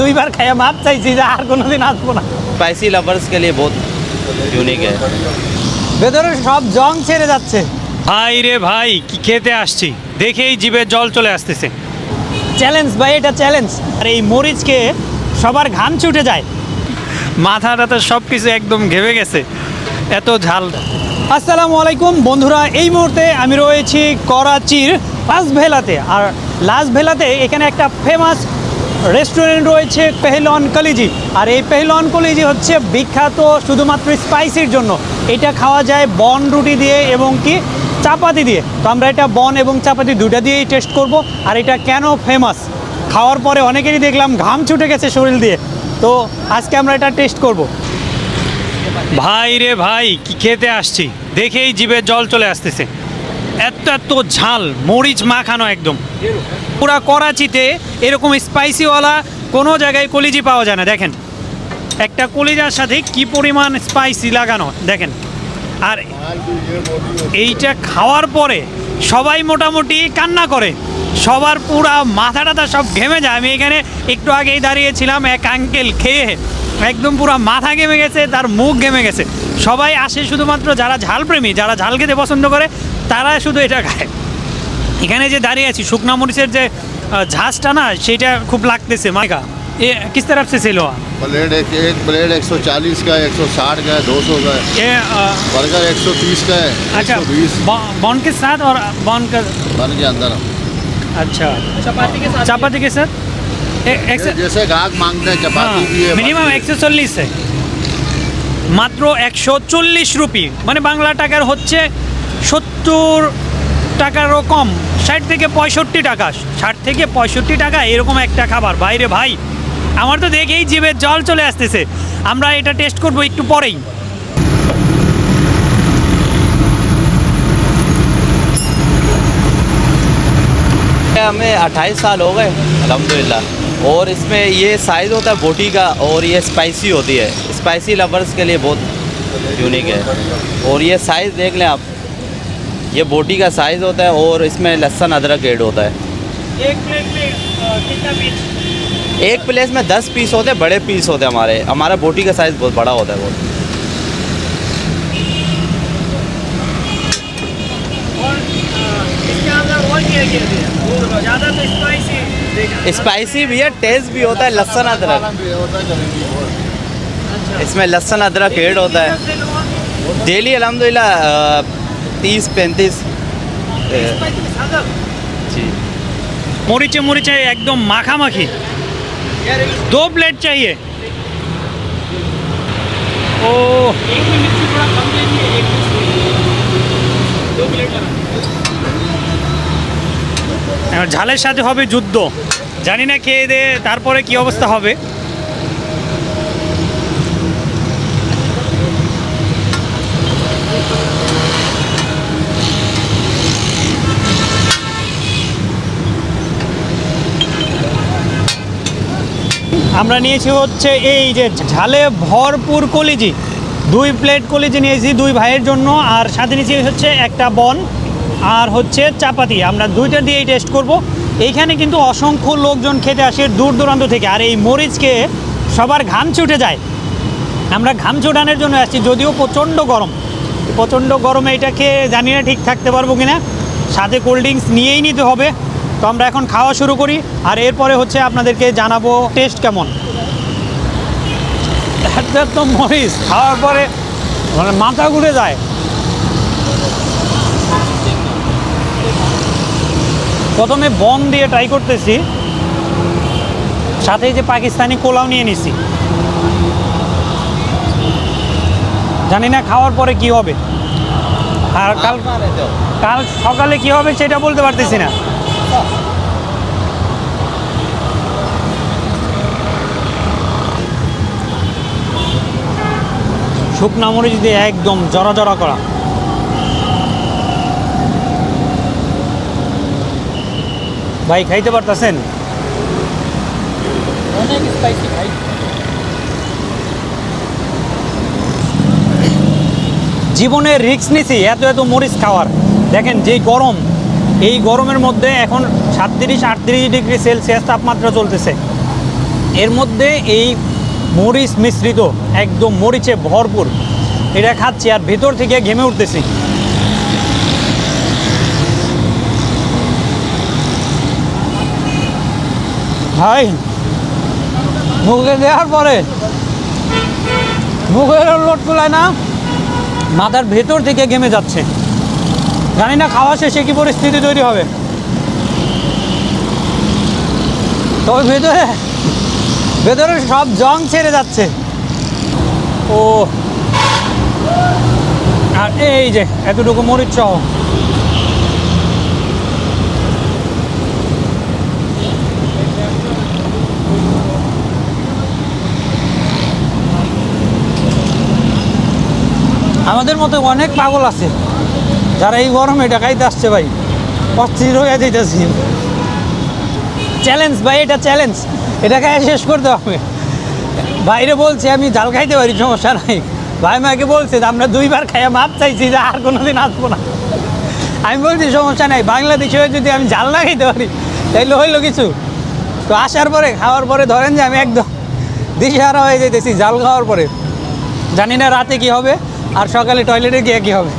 দুইবার খাই মাপ চাইছি যে আর কোনোদিন আসব না। স্পাইসি লাভার্স কে লিয়ে বহুত ইউনিক হ্যায় ভেতরে সব জং ছেড়ে যাচ্ছে। ভাই রে ভাই কি খেতে আসছি? দেখেই জিভে জল চলে আসতেছে। চ্যালেঞ্জ ভাই এটা চ্যালেঞ্জ আর এই মরিচকে সবার ঘাম ছুটে যায়। মাথাটা তো সব কিছু একদম ঘেমে গেছে। এত ঝাল। আসসালামু আলাইকুম বন্ধুরা এই মুহূর্তে আমি রয়েছি করাচির লাসভেলাতে আর লাসভেলাতে এখানে একটা ফেমাস রেস্টুরেন্ট রয়েছে পেহলন কলিজি। আর এই পেহলন কলিজি হচ্ছে বিখ্যাত শুধুমাত্র স্পাইসির জন্য। এটা খাওয়া যায় বন রুটি দিয়ে এবং কি চাপাতি দিয়ে। তো আমরা এটা বন এবং চাপাতি দুটা দিয়েই টেস্ট করব। আর এটা কেন ফেমাস খাওয়ার পরে অনেকেরই দেখলাম ঘাম ছুটে গেছে শরীর দিয়ে। তো আজকে আমরা এটা টেস্ট করব। ভাই রে ভাই, কি খেতে আসছি? দেখেই জিভে জল চলে আসতেছে। এত এত ঝাল, মরিচ মাখানো একদম। পুরা করাচিতে এরকম স্পাইসিওয়ালা কোনো জায়গায় কলিজি পাওয়া যায় না, দেখেন। একটা কলিজার সাথে কি পরিমাণ স্পাইসি লাগানো, দেখেন। আর এইটা খাওয়ার পরে সবাই মোটামুটি কান্না করে। সবার পুরা মাথা টাথা সব ঘেমে যায়। আমি এখানে একটু আগেই দাঁড়িয়েছিলাম এক আঙ্কেল খেয়ে। একদম পুরো মাথা ঘেমে গেছে, তার মুখ ঘেমে গেছে। সবাই আসে শুধুমাত্র যারা ঝালপ্রেমী, যারা ঝাল খেতে পছন্দ করে তারা শুধু এটা খায় এখানে যে দাঁড়িয়ে আছি শুকনা মরিচের যে আহ, ঝাঁজটা না সেটা খুব লাগতেছে মাইকা এ কিস তরফ से सेल हुआ ब्लेड एक एक ब्लेड 140 का है 160 का है 200 का है ये अ, बर्गर 130 का है अच्छा 120 बॉ- बॉन के साथ और बॉन का बन के अंदर अच्छा चपाती के साथ चपाती के साथ ए- एक ये जैसे ग्राहक मांगते हैं चपाती भी है মিনিমাম बाकी- একশো চল্লিশ মাত্র একশো চল্লিশ রুপি মানে বাংলা টাকার হচ্ছে সত্তর টাকারও কম ষাট থেকে পঁয়ষট্টি টাকা ষাট থেকে পঁয়ষট্টি টাকা এরকম একটা খাবার বাইরে ভাই আমার তো দেখেই জিভের জল চলে আসতেছে আমরা এটা টেস্ট করবো একটু পরেই हमें 28 साल हो गए अल्हम्दुलिल्लाह और इसमें ये साइज़ होता है बोटी का और ये स्पाइसी होती है स्पाइसी लवर्स के लिए बहुत यूनिक है और ये साइज़ देख लें आप ये बोटी का साइज़ होता है और इसमें लहसन अदरक एड होता है। एक प्लेट में कितना पीस एक प्लेट में दस पीस होते हैं बड़े पीस होते हैं हमारे। हमारा बोटी का साइज़ बहुत बड़ा होता है बहुत। तो स्पाइसी स्पाइसी भी है टेस्ट भी होता है लहसुन अदरक। और इसमें लहसुन अदरक एड होता है। डेली अलहमदिल्ला তিরিশ पैंतीस जी। মরিচে মরিচে একদম মাখামাখি দু প্লেট চাইয়ে ও ঝালের সাথে হবে যুদ্ধ। জানি না খেয়ে দে তারপরে কি অবস্থা হবে। আমরা নিয়েছি হচ্ছে এই যে ঝালে ভরপুর কলিজি। দুই প্লেট কলিজি নিয়েছি দুই ভাইয়ের জন্য, আর সাথে নিয়েছি হচ্ছে একটা বন আর হচ্ছে চাপাতি। আমরা দুইটা দিয়েই টেস্ট করব। এইখানে কিন্তু অসংখ্য লোকজন খেতে আসে দূর দূরান্ত থেকে, আর এই মরিচকে সবার ঘাম ছুটে যায়। আমরা ঘাম ছুটানোর জন্য আসছি, যদিও প্রচণ্ড গরম। প্রচণ্ড গরমে এটা খেয়ে জানি না ঠিক থাকতে পারব কিনা। সাথে কোল্ড ড্রিঙ্কস নিয়েই নিতে হবে। তো আমরা এখন খাওয়া শুরু করি আর এরপরে হচ্ছে আপনাদেরকে জানাব টেস্ট কেমন। একটা তো মরিচ। খাওয়ার পরে মানে মাথা ঘুরে যায়। প্রথমে বন দিয়ে ট্রাই করতেছি। সাথে যে পাকিস্তানি কোলাও নিয়ে নিছি। জানি না খাওয়ার পরে কি হবে। আর কাল কাল সকালে কি হবে সেটা বলতে পারতেছি না। শুকনা মরিচ দিয়ে একদম জড়া জড়া করা। ভাই খাইতে পারতেছেন? অনেক স্পাইসি ভাই। জীবনে রিক্স নিছি এত এত মরিচ খাওয়ার। দেখেন যেই গরম এই গরমের মধ্যে এখন সাতত্রিশ, আটত্রিশ ডিগ্রি সেলসিয়াস তাপমাত্রা চলতেছে। এর মধ্যে এই মরিচ মিশ্রিত, একদম মরিচে ভরপুর, এটা খাচ্ছি আর ভেতর থেকে ঘেমে উঠতেছি। ভাই, মুখে দেওয়ার পরে মুখের লোট তোলায় না মাথার ভেতর থেকে ঘেমে যাচ্ছে। জানি না খাওয়া শেষে কি পরিস্থিতি তৈরি হবে। তবে ভেতরে ভেতরে সব জং ছেড়ে যাচ্ছে। ও। আর এই যে, এতটুকু মরিচ সহ। আমাদের মতো অনেক পাগল আছে। যারা এই গরমে ডাকাইতে আসছে ভাই, অস্থির হয়ে যেতেছি চ্যালেঞ্জ ভাই, এটা চ্যালেঞ্জ এটা খাই শেষ করতে হবে। বাইরে বলছে, আমি জাল খাইতে পারি, সমস্যা নাই। ভাই মাকে বলছে আমরা দুইবার খাইয়া মাপ চাইছি যে, আর কোনোদিন আসব না। আমি বলছি, সমস্যা নাই বাংলাদেশে যদি আমি জাল না খাইতে পারি, তাইলে হইল কিছু? তো আসার পরে, খাওয়ার পরে ধরেন যে, আমি একদম দিশেহারা হয়ে যেতেছি জাল খাওয়ার পরে। জানি না রাতে কি হবে, আর সকালে টয়লেটে গিয়ে কি হবে।